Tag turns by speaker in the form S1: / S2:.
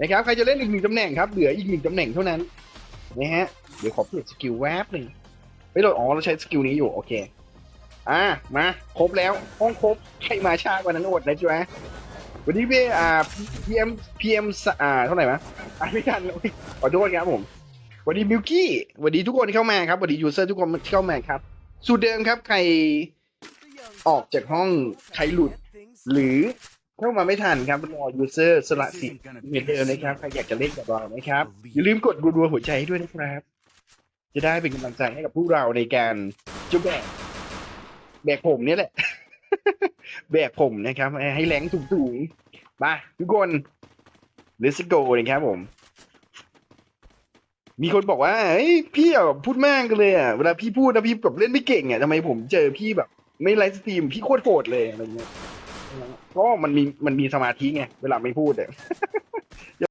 S1: นะครับใครจะเล่นอีกหนึ่งตำแหน่งครับเหลืออีกหนึ่งตำแหน่งเท่านั้นนะฮะเดี๋ยวขอเปลี่ยนสกิลแวบหนึ่งไม่เราอ๋อเราใช้สกิลนี้อยู่โอเคอะมาครบแล้วห้องครบใครมาช้ากว่านั้นอดนะจ๊ะวันนี้พี่อ่า PM PM อ่าเท่าไหร่มะอ่านไม่ทันเลยขอโทษครับผมวัสดีมิวกี้วัสดีทุกคนที่เข้ามาครับวัสดียูเซอร์ทุกคนที่เข้ามาครับ สูตรเดิมครับใครออกจากห้องใครหลุด หรือ เข้ามาไม่ทันครับรอยูเซอร์สละสิทธิ์เหมือนเดิมนะครับใครอยากจะเล่นกับเรานะครับ อย่าลืมกดรัวๆหัวใจให้ด้วยนะครับ จะได้เป็นกำลังใจให้กับพวกเราในการจุบแบกแบกผมเนี่ยแหละ แบกผมนะครับ ให้แรงสูงๆมาทุกคน let's go นะครับผม มีคนบอกว่าเฮ้ยพี่อะพูดมากกันเลยอะเวลาพี่พูดนะพี่แบบเล่นไม่เก่งอะทำไมผมเจอพี่แบบ ไม่ไลฟ์สตรีมพี่โคตรโหดเลยอะไรเงี้ย ก็มันมีมันมีสมาธิไงเวลาไม่พูดเนี่ย